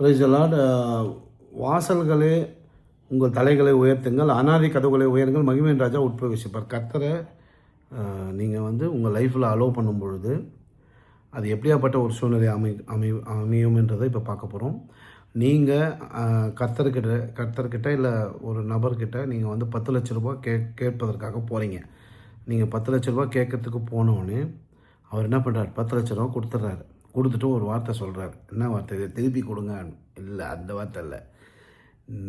பிரைசலாட் வாசல்களே உங்கள் தலைகளை உயர்த்துங்கள் அனாதி கதவுகளை உயருங்கள் மகிமேன் ராஜா உட்பிரவேசிப்பார். கத்தரை நீங்கள் வந்து உங்கள் லைஃப்பில் அலோவ் பண்ணும் பொழுது அது எப்படியாப்பட்ட ஒரு சூழ்நிலை அமை அமை அமையும்ன்றதை இப்போ பார்க்க போகிறோம் நீங்கள் கத்தர்கிட்ட கத்தர்கிட்ட இல்லை ஒரு நபர்கிட்ட நீங்கள் வந்து பத்து லட்ச ரூபா கே கேட்பதற்காக போகிறீங்க நீங்கள் பத்து லட்ச ரூபா கேட்கறதுக்கு போனோடனே அவர் என்ன பண்ணுறாரு பத்து லட்ச ரூபா கொடுத்துட்றாரு கொடுத்துட்டு ஒரு வார்த்தை சொல்கிறாரு என்ன வார்த்தை இதை? திருப்பி கொடுங்க. இல்லை அந்த வார்த்தை இல்லை.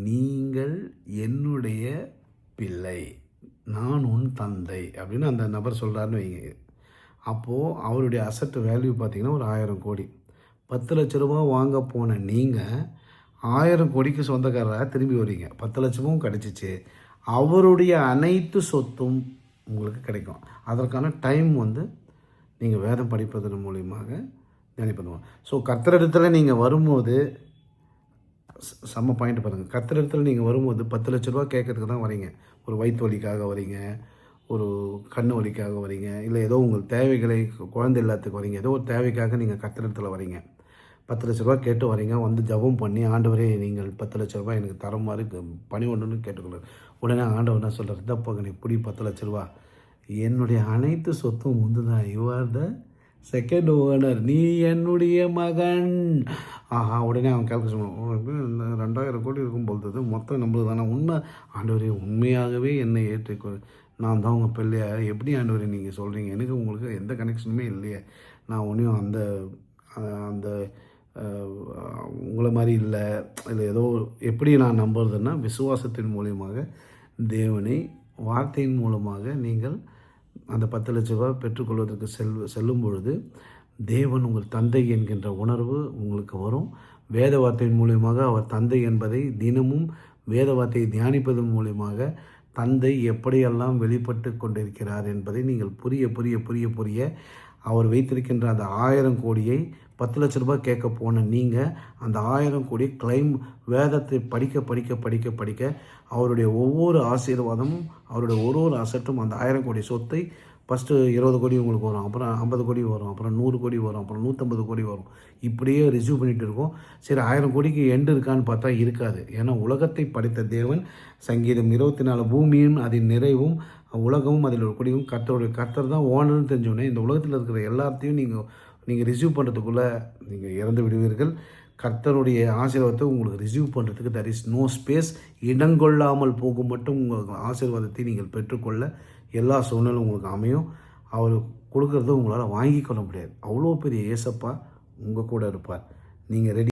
நீங்கள் என்னுடைய பிள்ளை நான் உன் தந்தை அப்படின்னு அந்த நபர் சொல்கிறாருன்னு வைங்க. அப்போது அவருடைய அசட் வேல்யூ பார்த்தீங்கன்னா ஒரு ஆயிரம் கோடி. பத்து லட்ச ரூபா வாங்க போன நீங்கள் ஆயிரம் கோடிக்கு சொந்தக்காரராக திரும்பி வரீங்க. பத்து லட்சமும் கிடச்சிச்சு. அவருடைய அனைத்து சொத்தும் உங்களுக்கு கிடைக்கும். அதற்கான டைம் வந்து நீங்கள் வேதம் படிப்பதன் மூலியமாக பண்ணுவோம். ஸோ கர்த்தரிடத்தில் நீங்கள் வரும்போது செம்ம பாயிண்ட் பாருங்கள் கர்த்தரிடத்தில் நீங்கள் வரும்போது பத்து லட்ச ரூபா கேட்கறதுக்கு தான் வரீங்க. ஒரு வயிற்று வலிக்காக வரீங்க ஒரு கண்ணு வலிக்காக வரீங்க இல்லை ஏதோ உங்கள் தேவைகளை குழந்தை இல்லாததுக்கு வரீங்க. ஏதோ ஒரு தேவைக்காக நீங்கள் கத்திரத்தில் வரீங்க. பத்து லட்ச ரூபா கேட்டு வரீங்க வந்து ஜெபம் பண்ணி ஆண்டவரே நீங்கள் பத்து லட்ச ரூபா எனக்கு தர மாதிரி பணி ஒன்றுன்னு கேட்டுக்கொள்ளார் உடனே ஆண்டவர் என்ன சொல்கிறார் தப்பங்க நீ பிடி பத்து லட்ச ரூபா. என்னுடைய அனைத்து சொத்தும் உந்து தான் you are the second owner நீ என்னுடைய மகன். ஆஹா உடனே அவன் கேல்குலேஷன் ரெண்டாயிரம் கோடி இருக்கும் பொழுது மொத்தம் நம்மளுக்கு தானே உண்மை. ஆண்டவரே உண்மையாகவே என்னை ஏற்றுக்கொள் நான் தான் உங்கள் பிள்ளையா? எப்படி ஆண்டவரே நீங்கள் சொல்கிறீங்க எனக்கு உங்களுக்கு எந்த கனெக்ஷனுமே இல்லையே. நான் ஒன்றும் அந்த அந்த உங்களை மாதிரி இல்லை. இல்லை ஏதோ எப்படி நான் நம்புறதுன்னா விசுவாசத்தின் மூலியமாக தேவனை வார்த்தையின் மூலமாக நீங்கள் அந்த பத்து லட்ச ரூபாய் பெற்றுக்கொள்வதற்கு செல் செல்லும் பொழுது தேவன் உங்கள் தந்தை என்கின்ற உணர்வு உங்களுக்கு வரும். வேத வார்த்தையின் மூலியமாக அவர் தந்தை என்பதை தினமும் வேத வார்த்தையை தியானிப்பதன் மூலியமாக தந்தை எப்படியெல்லாம் வெளிப்பட்டு கொண்டிருக்கிறார் என்பதை நீங்கள் புரிய புரிய புரிய புரிய அவர் வைத்திருக்கின்ற அந்த ஆயிரம் கோடியை பத்து லட்ச ரூபாய் கேட்க போன நீங்கள் அந்த ஆயிரம் கோடி கிளைம் வேதத்தை படிக்க படிக்க படிக்க படிக்க அவருடைய ஒவ்வொரு ஆசீர்வாதமும் அவருடைய ஒரு ஒரு அசட்டும் அந்த ஆயிரம் கோடி சொத்தை ஃபஸ்ட்டு இருபது கோடி உங்களுக்கு வரும் அப்புறம் ஐம்பது கோடி வரும் அப்புறம் நூறு கோடி வரும் அப்புறம் நூற்றம்பது கோடி வரும். இப்படியே ரிசீவ் பண்ணிட்டு இருக்கோம். சரி ஆயிரம் கோடிக்கு எண்டு இருக்கான்னு பார்த்தா இருக்காது. ஏன்னா உலகத்தை படைத்த தேவன் சங்கீதம் இருபத்தி நாலு பூமியும் அதன் நிறைவும் உலகமும் அதில் ஒரு கொடியும் கர்த்தருடைய கர்த்தர் தான் ஓனர்னு தெரிஞ்சோடனே இந்த உலகத்தில் இருக்கிற எல்லாத்தையும் நீங்கள் நீங்கள் ரிசீவ் பண்ணுறதுக்குள்ளே நீங்கள் இறந்து விடுவீர்கள். கர்த்தருடைய ஆசீர்வாதத்தை உங்களுக்கு ரிசீவ் பண்ணுறதுக்கு தர் இஸ் நோ ஸ்பேஸ் இடங்கொள்ளாமல் போகும் மட்டும் உங்கள் ஆசீர்வாதத்தை நீங்கள் பெற்றுக்கொள்ள எல்லா சூழ்நிலும் உங்களுக்கு அமையும். அவர் கொடுக்கறத உங்களால் வாங்கி கொள்ள முடியாது. அவ்வளோ பெரிய ஏசப்பா உங்கள் கூட இருப்பார். நீங்கள் ரெடி